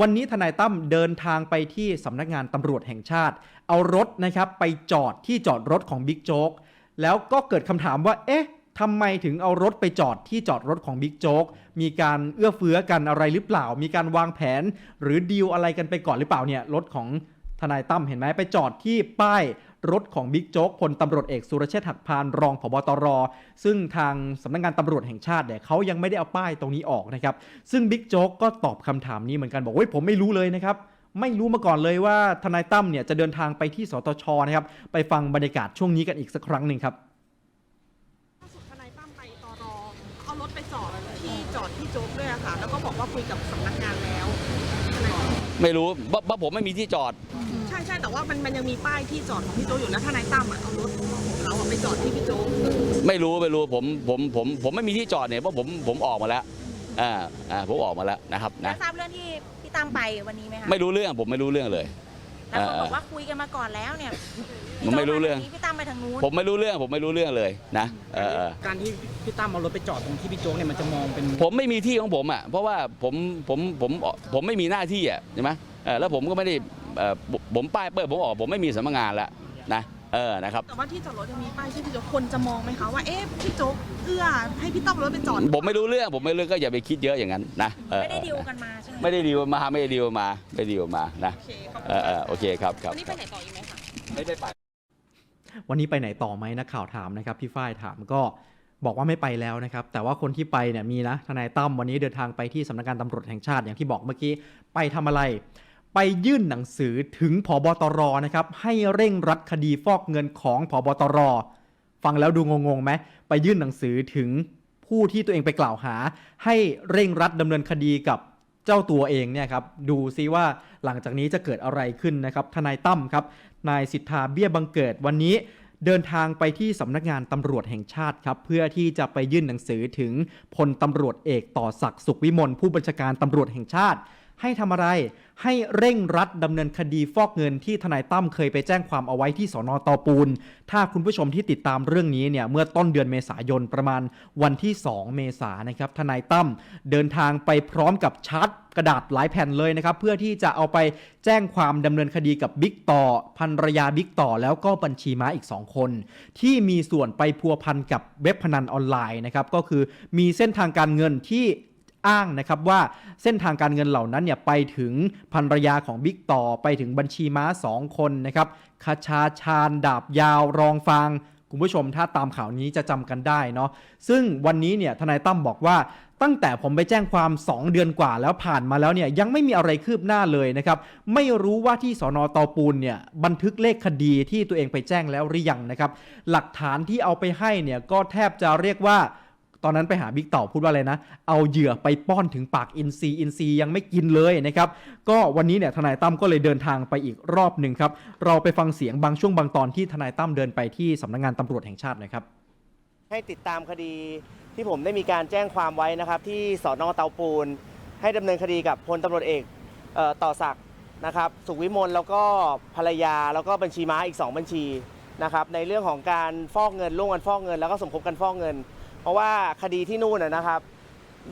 วันนี้ทนายตั้มเดินทางไปที่สำนักงานตำรวจแห่งชาติ เอารถนะครับไปจอดที่จอดรถของบิ๊กโจ๊กแล้วก็เกิดคำถามว่า เอ๊ะทำไมถึงเอารถไปจอดที่จอดรถของบิ๊กโจ๊ก มีการเอื้อเฟื้อกันอะไรหรือเปล่า มีการวางแผน หรือดีลอะไรกันไปก่อนหรือเปล่าเนี่ย รถของทนายตั้มเห็นไหมไปจอดที่ป้าย รถของบิ๊กโจ๊กพลตำรวจเอกสุรเชษฐ์หักพานรองผบตร ซึ่งทางสำนักงานตำรวจแห่งชาติเนี่ยเขายังไม่ได้เอาป้ายตรงนี้ออกนะครับซึ่งบิ๊กโจ๊กก็ตอบคำถามนี้เหมือนกันบอกว่าผมไม่รู้เลยนะครับไม่รู้มาก่อนเลยว่าทนายตั้มเนี่ยจะเดินทางไปที่สตชนะครับไปฟังบรรยากาศช่วงนี้กันอีกสักครั้งหนึ่งครับทนายตั้มไปตรเอารถไปจอดที่จอดที่โจ๊กด้วยค่ะแล้วก็บอกว่าคุยกับสำนักงานแล้วทนายตั้ม ไม่รู้เพราะเพราะผมไม่มีที่จอด ใช่ใช่แต่ว่ามันมันยังมีป้ายที่จอดของพี่โจ๊กอยู่แล้วทนายตั้มอะเอารถของเราอะไปจอดที่พี่โจ๊กไม่รู้ไม่รู้ผมผมผมผมไม่มีที่จอดเนี่ยเพราะผมผมออกมาแล้วอ่าอ่าผมออกมาแล้วนะครับแล้นะวทราบเรื่องที่พี่ตั้มไปวันนี้ไหมคะ ไม่รู้เรื่องผมไม่รู้เรื่องเลย แล้วเขาเออบอกว่าคุยกันมาก่อนแล้วเนี่ยมันไม่รู้เรื่องพี่โจ๊กมาทางนี้พี่ตั้มไปทางนู้นผมไม่รู้เรื่องผมไม่รู้เรื่องเลยนะเออเออการที่พี่ตั้มเอารถไปจอดตรงที่พี่โจ๊กเนี่ยมันจะมองเป็นผมไม่มีที่ของผมอะเพราะว่าผมผมผมผมไม่มีหน้าที่อะใช่ไหมเออแล้วผมก็ไม่ได้เอ่อผมผมป้ายเปิดผมออกผมไม่มีสำนักงานแล้วนะ เออนะครับแต่ว่าที่จอดรถยังมีป้ายที่พี่โจ๊กคนจะมองไหมคะว่าเอ๊ะพี่โจ๊กเอื้อให้พี่ตั้มเอารถไปจอดผมไม่รู้เรื่องผมไม่รู้ก็อย่าไปคิดเยอะอย่างนั้นนะเออไม่ได้ดีลกันมาใช่ไหมไม่ได้ดีลมาไม่ได้ดีลมาไม่ได้ดีลมานะโอเคขอบเอคุณอเออโอเคครับครับวันนี้ไปไหนต่ออีกไหมคะไม่ได้ไปวันนี้ไปไหนต่อไหมนักข่าวถามนะครับพี่ฝ้ายถามก็บอกว่าไม่ไปแล้วนะครับ แต่ว่าคนที่ไปเนี่ยมีนะทนายตั้มวันนี้เดินทางไปที่สำนักงานตำรวจแห่งชาติอย่างที่บอกเมื่อกี้ไปทำอะไร ไปยื่นหนังสือถึงผบตรนะครับให้เร่งรัดคดีฟอกเงินของผบตร ฟังแล้วดูงงๆไหมไปยื่นหนังสือถึงผู้ที่ตัวเองไปกล่าวหา ให้เร่งรัดดำเนินคดีกับเจ้าตัวเองเนี่ยครับดูซิว่าหลังจากนี้จะเกิดอะไรขึ้นนะครับทนายตั้มครับนายสิทธาเบี้ยบังเกิดวันนี้เดินทางไปที่สำนักงานตำรวจแห่งชาติครับ เพื่อที่จะไปยื่นหนังสือถึงพลตำรวจเอกต่อศักดิ์สุขวิมลผู้บัญชาการตำรวจแห่งชาติ ให้ทำอะไร ให้เร่งรัดดำเนินคดีฟอกเงินที่ทนายตั้มเคยไปแจ้งความเอาไว้ที่สอนอตอปูน ถ้าคุณผู้ชมที่ติดตามเรื่องนี้เนี่ยเมื่อต้นเดือนเมษายนประมาณวันที่ 2 เมษายนนะครับทนายตั้มเดินทางไปพร้อมกับชาร์ตกระดาษหลายแผ่นเลยนะครับ เพื่อที่จะเอาไปแจ้งความดำเนินคดีกับบิ๊กต่อภรรยาบิ๊กต่อ แล้วก็บัญชีม้าอีก 2 คน ที่มีส่วนไปพัวพันกับเว็บพนันออนไลน์นะครับก็คือมีเส้นทางการเงินที่ อ้างนะครับว่าเส้นทางการเงินเหล่านั้นเนี่ยไปถึงภรรยาของบิ๊กต่อไปถึงบัญชีม้า 2 คนนะครับคาชาชาญดาบยาวรองฟางคุณผู้ชมถ้าตามข่าวนี้จะจำกันได้เนาะซึ่งวันนี้เนี่ยทนายตั้มบอกว่าตั้งแต่ผมไปแจ้งความ 2 เดือนกว่าแล้วผ่านมาแล้วเนี่ยยังไม่มีอะไรคืบหน้าเลยนะครับไม่รู้ว่าที่สอนอตาปูนเนี่ยบันทึกเลขคดีที่ตัวเองไปแจ้งแล้วหรือยังนะครับหลักฐานที่เอาไปให้เนี่ยก็แทบจะเรียกว่า ตอนนั้นไปหาบิ๊กต่อพูดว่าอะไรนะ เอาเหยื่อไปป้อนถึงปากอินซีอินซียังไม่กินเลยนะครับ ก็วันนี้เนี่ยทนายตั้มก็เลยเดินทางไปอีกรอบหนึ่งครับ เราไปฟังเสียงบางช่วงบางตอนที่ทนายตั้มเดินไปที่สำนักงานตำรวจแห่งชาตินะครับ ให้ติดตามคดีที่ผมได้มีการแจ้งความไว้นะครับ ที่สอนอเตาปูน ให้ดำเนินคดีกับพลตำรวจเอกเออต่อศักดิ์นะครับ สุขวิมลแล้วก็ภรรยาแล้วก็บัญชีม้าอีก 2 บัญชีนะครับในเรื่องของการฟอกเงินร่วมกันฟอกเงิน แล้วก็สมคบกันฟอกเงิน เพราะว่าคดีที่นู่นนะครับ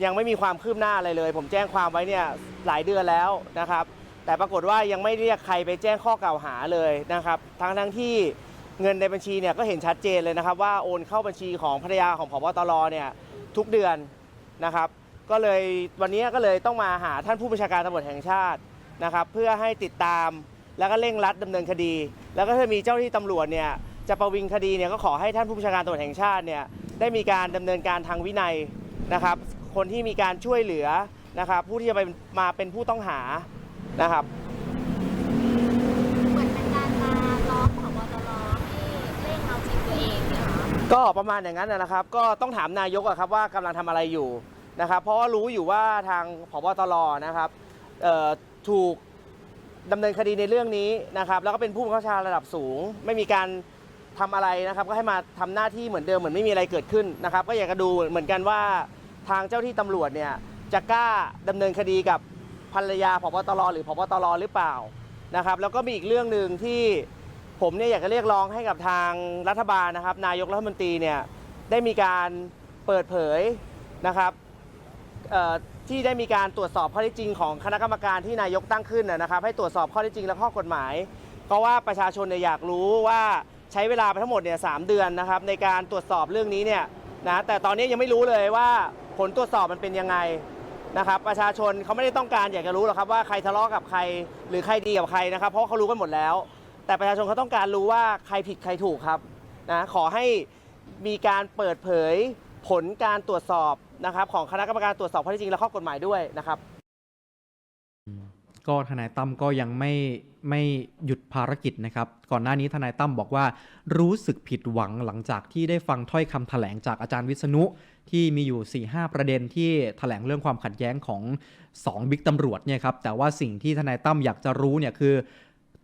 ยังไม่มีความคืบหน้าอะไรเลย ผมแจ้งความไว้เนี่ยหลายเดือนแล้วนะครับ แต่ปรากฏว่ายังไม่เรียกใครไปแจ้งข้อกล่าวหาเลยนะครับ ทั้งทั้งที่เงินในบัญชีเนี่ยก็เห็นชัดเจนเลยนะครับ ว่าโอนเข้าบัญชีของภรรยาของผบตรเนี่ยทุกเดือนนะครับ ก็เลยวันนี้ก็เลยต้องมาหาท่านผู้บัญชาการตำรวจแห่งชาตินะครับ เพื่อให้ติดตามแล้วก็เร่งรัดดำเนินคดี แล้วก็ถ้ามีเจ้าหน้าที่ตำรวจเนี่ยจะประวิงคดีเนี่ยก็ขอให้ท่านผู้บัญชาการตำรวจแห่งชาติเนี่ย ได้มีการดำเนินการทางวินัยนะครับ คนที่มีการช่วยเหลือนะครับ ผู้ที่จะไปมาเป็นผู้ต้องหานะครับเหมือนเป็นการมาร้องผบตรให้เร่งเอาผิดตัวเองเนี่ยเหรอก็ประมาณอย่างนั้นนะครับ ก็ต้องถามนายกอะครับว่ากำลังทำอะไรอยู่นะครับ เพราะว่ารู้อยู่ว่าทางผบตรนะครับเอ่อถูกดำเนินคดีในเรื่องนี้นะครับ แล้วก็เป็นผู้บังคับบัญชาระดับสูง ไม่มีการ ทำอะไรนะครับก็ให้มาทำหน้าที่เหมือนเดิมเหมือนไม่มีอะไรเกิดขึ้นนะครับ ก็อยากจะดูเหมือนกันว่าทางเจ้าที่ตำรวจเนี่ยจะกล้าดำเนินคดีกับภรรยาผบตรหรือผบตรหรือเปล่านะครับ แล้วก็มีอีกเรื่องหนึ่งที่ผมเนี่ยอยากจะเรียกร้องให้กับทางรัฐบาลนะครับ นายกรัฐมนตรีเนี่ยได้มีการเปิดเผยนะครับเอ่อที่ได้มีการตรวจสอบข้อเท็จจริงของคณะกรรมการที่นายกตั้งขึ้นนะนะครับ ให้ตรวจสอบข้อเท็จจริงและข้อกฎหมาย เพราะว่าประชาชนเนี่ยอยากรู้ว่า ใช้เวลาไปทั้งหมดเนี่ยสามเดือนนะครับในการตรวจสอบเรื่องนี้เนี่ยนะแต่ตอนนี้ยังไม่รู้เลยว่าผลตรวจสอบมันเป็นยังไงนะครับประชาชนเขาไม่ได้ต้องการอยากจะรู้หรอกครับว่าใครทะเลาะกับใคร หรือใครดีกับใครนะครับ เพราะเขารู้กันหมดแล้ว แต่ประชาชนเขาต้องการรู้ว่าใครผิดใครถูกครับนะขอให้มีการเปิดเผยผลการตรวจสอบนะครับของคณะกรรมการตรวจสอบข้อเท็จจริงและข้อกฎหมายด้วยนะครับ ก็ทนายตั้มก็ยังไม่ไม่หยุดภารกิจนะครับ ก่อนหน้านี้ทนายตั้มบอกว่ารู้สึกผิดหวังหลังจากที่ได้ฟังถ้อยคำแถลงจากอาจารย์วิษณุ ที่มีอยู่ 4-5 ประเด็นที่แถลงเรื่องความขัดแย้งของ 2 บิ๊กตำรวจเนี่ยครับแต่ว่าสิ่งที่ทนายตั้มอยากจะรู้เนี่ยคือ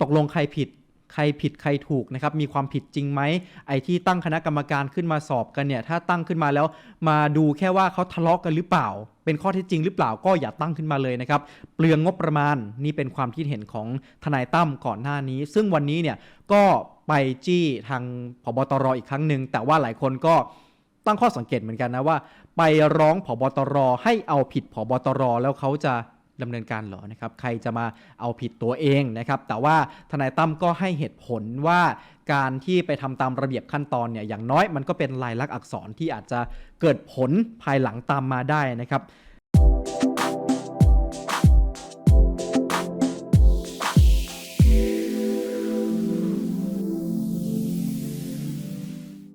ตกลงใครผิด ใครผิดใครถูกนะครับมีความผิดจริงไหมไอ้ที่ตั้งคณะกรรมการขึ้นมาสอบกันเนี่ยถ้าตั้งขึ้นมาแล้วมาดูแค่ว่าเขาทะเลาะกันหรือเปล่า เป็นข้อเท็จจริงหรือเปล่าก็อย่าตั้งขึ้นมาเลยนะครับเปลืองงบประมาณนี่เป็นความคิดเห็นของทนายตั้มก่อนหน้านี้ ซึ่งวันนี้เนี่ยก็ไปจี้ทางพบตรอีกครั้งหนึ่งแต่ว่าหลายคนก็ตั้งข้อสังเกตเหมือนกันนะว่า ไปร้องผบตรให้เอาผิดผบตรแล้วเขาจะ ดำเนินการเหรอนะครับใครจะมาเอาผิดตัวเองนะครับแต่ว่าทนายตั้มก็ให้เหตุผลว่าการที่ไปทำตามระเบียบขั้นตอนเนี่ยอย่างน้อยมันก็เป็นลายลักษณ์อักษรที่อาจจะเกิดผลภายหลังตามมาได้นะครับ